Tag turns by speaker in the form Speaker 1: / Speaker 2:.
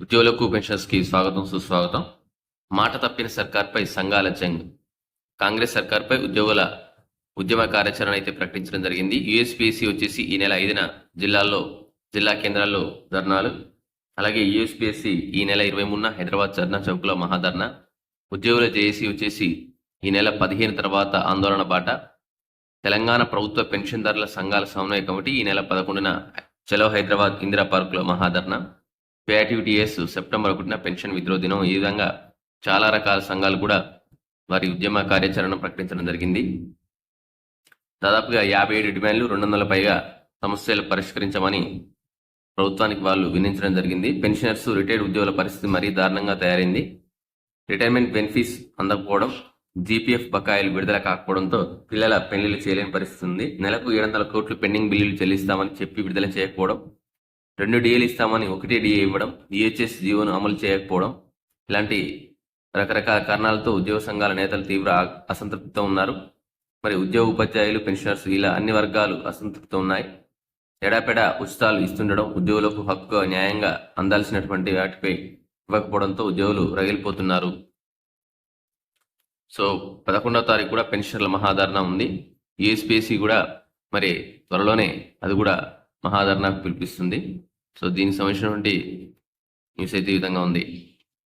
Speaker 1: ఉద్యోగులకు పెన్షన్స్కి స్వాగతం సుస్వాగతం. మాట తప్పిన సర్కార్పై సంఘాల జంగ్. కాంగ్రెస్ సర్కార్పై ఉద్యోగుల ఉద్యమ కార్యాచరణ అయితే ప్రకటించడం జరిగింది. యుఎస్పిఎస్సి వచ్చేసి ఈ నెల ఐదున జిల్లాల్లో జిల్లా కేంద్రాల్లో ధర్నాలు. అలాగే యుఎస్పిఎస్సి ఈ నెల ఇరవై మూడున హైదరాబాద్ చర్నా చౌక్లో మహాధర్నా. ఉద్యోగుల జేఏసీ వచ్చేసి ఈ నెల పదిహేను తర్వాత ఆందోళన బాట. తెలంగాణ ప్రభుత్వ పెన్షన్దారుల సంఘాల సమన్వయ కమిటీ ఈ నెల పదకొండున చలో హైదరాబాద్ ఇందిరా పార్కులో మహాధర్నా. పిఐటిటిఎస్ సెప్టెంబర్ ఒకటిన పెన్షన్ విద్రో దినం. ఈ విధంగా చాలా రకాల సంఘాలు కూడా వారి ఉద్యమ కార్యాచరణ ప్రకటించడం జరిగింది. దాదాపుగా యాభై ఏడు డిమాండ్లు రెండు వందల పైగా సమస్యలు పరిష్కరించమని ప్రభుత్వానికి వాళ్ళు విధించడం జరిగింది. పెన్షనర్స్ రిటైర్డ్ ఉద్యోగుల పరిస్థితి మరీ దారుణంగా తయారైంది. రిటైర్మెంట్ బెనిఫిట్స్ అందకపోవడం జీపీఎఫ్ బకాయిలు విడుదల కాకపోవడంతో పిల్లల పెళ్ళిళ్ళు చేయలేని పరిస్థితి ఉంది. నెలకు ఏడు వందల కోట్లు పెండింగ్ బిల్లులు చెల్లిస్తామని చెప్పి విడుదల చేయకపోవడం రెండు డిఏలు ఇస్తామని ఒకటే డిఏ ఇవ్వడం ఈహెచ్ఎస్ జీవోను అమలు చేయకపోవడం ఇలాంటి రకరకాల కారణాలతో ఉద్యోగ సంఘాల నేతలు తీవ్ర అసంతృప్తితో ఉన్నారు. మరి ఉద్యోగ ఉపాధ్యాయులు పెన్షనర్స్ ఇలా అన్ని వర్గాలు అసంతృప్తితో ఉన్నాయి. ఎడాపెడా ఉచితాలు ఇస్తుండడం ఉద్యోగులకు హక్కు న్యాయంగా అందాల్సినటువంటి వాటిపై ఇవ్వకపోవడంతో ఉద్యోగులు రగిలిపోతున్నారు. సో పదకొండవ తారీఖు కూడా పెన్షనర్ల మహాధరణ ఉంది. యూఎస్పిఎస్సి కూడా మరి త్వరలోనే అది కూడా మహాధారణకు పిలిపిస్తుంది. సో దీనికి సంబంధించినటువంటి న్యూస్ అయితే ఈ విధంగా ఉంది.